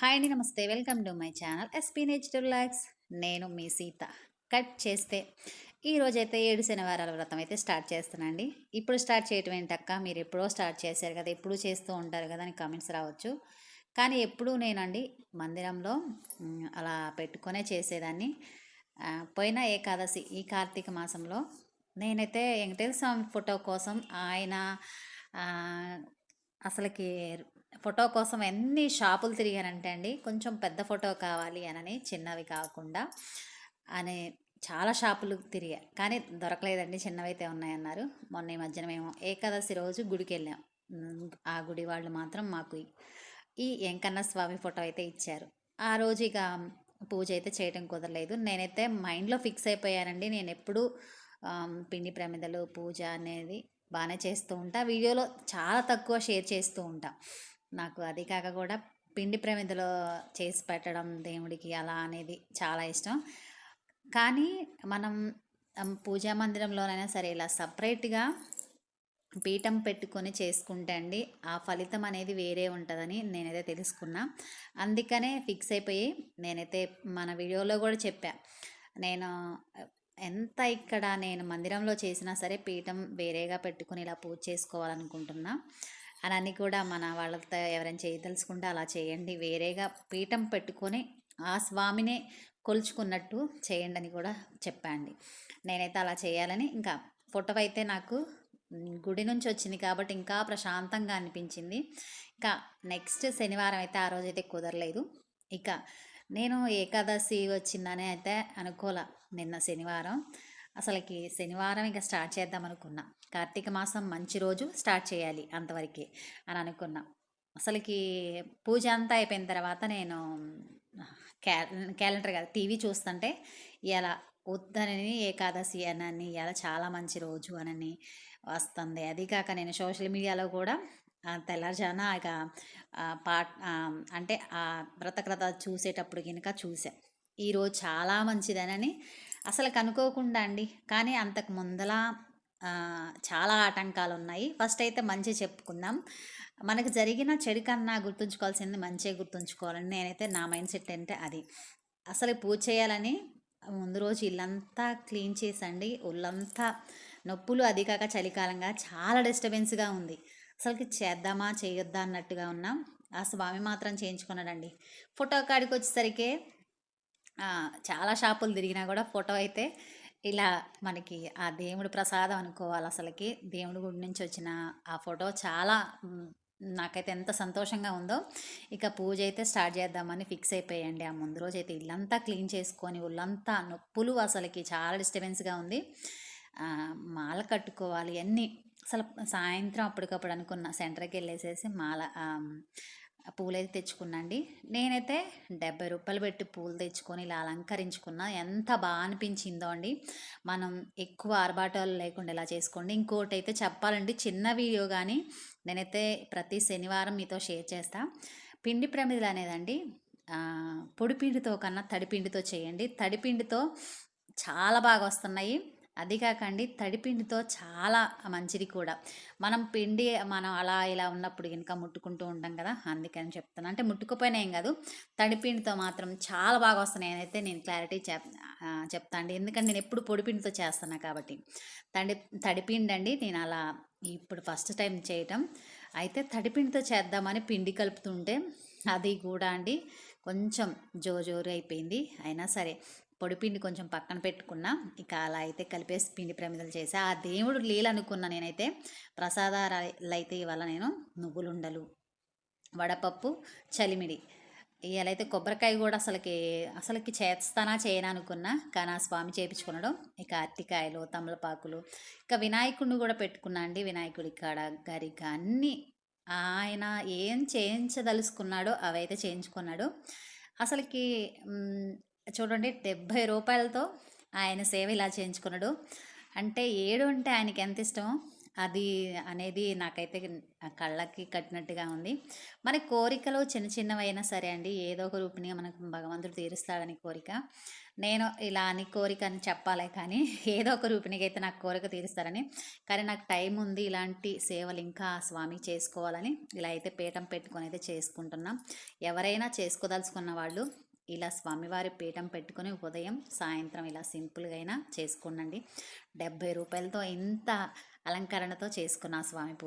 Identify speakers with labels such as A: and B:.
A: Hi అండి నమస్తే. Welcome to my channel SP natural locks. నేను మీ సీత. కట్ చేస్తే ఈరోజైతే ఏడు శనివారాల వ్రతం అయితే స్టార్ట్ చేస్తానండి ఇప్పుడు స్టార్ట్ చేయటం ఏంటక్క? మీరు ఎప్పుడో స్టార్ట్ చేశారు కదా ఎప్పుడు చేస్తూ ఉంటారు కదా అని కామెంట్స్ రావచ్చు. కానీ ఎప్పుడూ నేనండి మందిరంలో అలా పెట్టుకొనే చేసేదాన్ని. పోయిన ఏకాదశి ఈ కార్తీక మాసంలో నేనైతే వెంకటేశ్వర స్వామి ఫోటో కోసం ఆయన అసలుకి ఫోటో కోసం ఎన్ని షాపులు తిరిగానంటే అండి కొంచెం పెద్ద ఫోటో కావాలి అనని చిన్నవి కాకుండా అనే చాలా షాపులు తిరిగా. కానీ దొరకలేదండి చిన్నవైతే ఉన్నాయన్నారు. మొన్న ఈ మధ్యన మేము ఏకాదశి రోజు గుడికి వెళ్ళాం. ఆ గుడి వాళ్ళు మాత్రం మాకు ఈ- వెంకన్న స్వామి ఫోటో అయితే ఇచ్చారు. ఆ రోజు ఇక పూజ అయితే చేయడం కుదరలేదు. నేనైతే మైండ్లో ఫిక్స్ అయిపోయానండి. నేను ఎప్పుడు పిండి ప్రమిదలు పూజ అనేది బాగానే చేస్తూ ఉంటా. వీడియోలో చాలా తక్కువ షేర్ చేస్తూ ఉంటా. నాకు అది కాక కూడా పిండి ప్రమిదలో చేసి పెట్టడం దేవుడికి అలా అనేది చాలా ఇష్టం. కానీ మనం పూజా మందిరంలోనైనా సరే ఇలా సపరేట్గా పీఠం పెట్టుకొని చేసుకుంటే అండి ఆ ఫలితం అనేది వేరే ఉంటుందని నేనైతే తెలుసుకున్నా. అందుకనే ఫిక్స్ అయిపోయి నేనైతే మన వీడియోలో కూడా చెప్పా. నేను ఎంత ఇక్కడ నేను మందిరంలో చేసినా సరే పీఠం వేరేగా పెట్టుకుని ఇలా పూజ చేసుకోవాలనుకుంటున్నా. అని అని కూడా మన వాళ్ళతో ఎవరైనా చేయదలుచుకుంటే అలా చేయండి. వేరేగా పీఠం పెట్టుకొని ఆ స్వామినే కొలుచుకున్నట్టు చేయండి అని కూడా చెప్పండి నేనైతే అలా చేయాలని ఇంకా ఫోటో అయితే నాకు గుడి నుంచి వచ్చింది కాబట్టి ఇంకా ప్రశాంతంగా అనిపించింది. ఇంకా నెక్స్ట్ శనివారం అయితే ఆ రోజైతే కుదరలేదు. ఇక నేను ఏకాదశి వచ్చిందని అయితే అనుకోలే నిన్న శనివారం. అసలుకి శనివారం ఇంకా స్టార్ట్ చేద్దాం అనుకున్నా. కార్తీక మాసం మంచి రోజు స్టార్ట్ చేయాలి అంతవరకే అని అనుకున్నా. అసలుకి పూజ అంతా అయిపోయిన తర్వాత నేను క్యా క్యాలెండర్ కాదు టీవీ చూస్తుంటే ఇలా ఉద్దనని ఏకాదశి అనని ఇలా చాలా మంచి రోజు అనని వస్తుంది. అది కాక నేను సోషల్ మీడియాలో కూడా ఆ, ఇక పాట పాట్ అంటే ఆ వ్రతకథ చూసేటప్పుడు కనుక చూసా. ఈరోజు చాలా మంచిదనని అసలు కనుక్కోకుండా అండి. కానీ అంతకు ముందలా చాలా ఆటంకాలు ఉన్నాయి ఫస్ట్ అయితే మంచి చెప్పుకుందాం మనకు జరిగిన చెడు కన్నా గుర్తుంచుకోవాల్సింది మంచిగా గుర్తుంచుకోవాలని నేనైతే నా మైండ్ సెట్ అంటే అది. అసలు పూజ చేయాలని ముందు రోజు ఇల్లంతా క్లీన్ చేసండి. ఒళ్ళంతా నొప్పులు అది కాక చలికాలంగా చాలా డిస్టర్బెన్స్గా ఉంది. అసలుకి చేద్దామా చేయొద్దా అన్నట్టుగా ఉన్నాం. ఆ స్వామి మాత్రం చేయించుకున్నాడండి. ఫోటో కాడికి వచ్చేసరికి చాలా షాపులు తిరిగినా కూడా ఫోటో అయితే ఇలా మనకి ఆ దేవుడు ప్రసాదం అనుకోవాలి అసలుకి. దేవుడి గుడి నుంచి వచ్చిన ఆ ఫోటో చాలా నాకైతే ఎంత సంతోషంగా ఉందో. ఇక పూజ అయితే స్టార్ట్ చేద్దామని ఫిక్స్ అయిపోయండి. ఆ ముందు రోజు అయితే ఇల్లంతా క్లీన్ చేసుకొని ఒళ్ళంతా నొప్పులు అసలుకి చాలా డిస్టర్బెన్స్గా ఉంది. మాల కట్టుకోవాలి అన్నీ. అసలు సాయంత్రం అప్పటికప్పుడు అనుకున్న సెంటర్కి వెళ్ళేసేసి మాల ఆ, పూలైతే తెచ్చుకున్నాండి. నేనైతే డెబ్బై రూపాయలు పెట్టి పూలు తెచ్చుకొని ఇలా అలంకరించుకున్నా. ఎంత బాగా అనిపించిందో అండి. మనం ఎక్కువ ఆర్భాటాలు లేకుండా ఇలా చేసుకోండి. ఇంకోటి అయితే చెప్పాలండి చిన్న వీడియో కానీ నేనైతే ప్రతి శనివారం మీతో షేర్ చేస్తా. పిండి ప్రమిదలు అనేదండి పొడిపిండితో కన్నా తడిపిండితో చేయండి. తడిపిండితో చాలా బాగా వస్తున్నాయి. అది కాకండి తడిపిండితో చాలా మంచిది కూడా. మనం పిండి మనం అలా ఇలా ఉన్నప్పుడు ఇంకా ముట్టుకుంటూ ఉంటాం కదా అందుకని చెప్తాను అంటే ముట్టుకుపోయినా ఏం కాదు తడిపిండితో మాత్రం చాలా బాగా వస్తున్నాయి అయితే నేను క్లారిటీ చెప్ చెప్తాను చెప్తా అండి. ఎందుకంటే నేను ఎప్పుడు పొడిపిండితో చేస్తాను కాబట్టి. తడి తడిపిండి అండి నేను అలా ఇప్పుడు ఫస్ట్ టైం చేయటం. అయితే తడిపిండితో చేద్దామని పిండి కలుపుతుంటే అది కూడా అండి కొంచెం జోజోరు అయిపోయింది అయినా సరే పొడిపిండి కొంచెం పక్కన పెట్టుకున్నా ఇక అలా అయితే కలిపేసి పిండి ప్రమిదలు చేసా. ఆ దేవుడు లీల అనుకున్నా నేనైతే ప్రసాదాలు అయితే ఇవాళ నేను నువ్వులుండలు వడపప్పు చలిమిడి ఇవాళ అయితే కొబ్బరికాయ కూడా అసలుకి అసలుకి చేస్తానా చేయనా అనుకున్నా కానీ ఆ స్వామి చేపించుకున్నాడు. ఇక అరటికాయలు తమలపాకులు ఇక వినాయకుడిని కూడా పెట్టుకున్నా అండి. వినాయకుడి కాడ గరిక అన్నీ ఆయన ఏం చేయించదలుచుకున్నాడో అవైతే చేయించుకున్నాడు. అసలుకి చూడండి డెబ్భై రూపాయలతో ఆయన సేవ ఇలా చేయించుకున్నాడు. అంటే ఏడు అంటే ఆయనకి ఎంత ఇష్టమో అది అనేది నాకైతే కళ్ళకి కట్టినట్టుగా ఉంది. మరి కోరికలు చిన్న చిన్నవైనా సరే అండి ఏదో ఒక రూపిణిగా మనకు భగవంతుడు తీరుస్తాడని కోరిక. నేను ఇలా అని కోరిక అని చెప్పాలి కానీ ఏదో ఒక రూపిణికి అయితే నాకు కోరిక తీరుస్తారని. కానీ నాకు టైం ఉంది ఇలాంటి సేవలు ఇంకా స్వామి చేసుకోవాలని. ఇలా అయితే పీఠం పెట్టుకొని అయితే చేసుకుంటున్నాం. ఎవరైనా చేసుకోదలుచుకున్న వాళ్ళు ఇలా స్వామివారి పీఠం పెట్టుకొని ఉదయం సాయంత్రం ఇలా సింపుల్గా అయినా చేసుకోండి డెబ్బై రూపాయలతో ఇంత అలంకరణతో చేసుకున్న స్వామి పూజ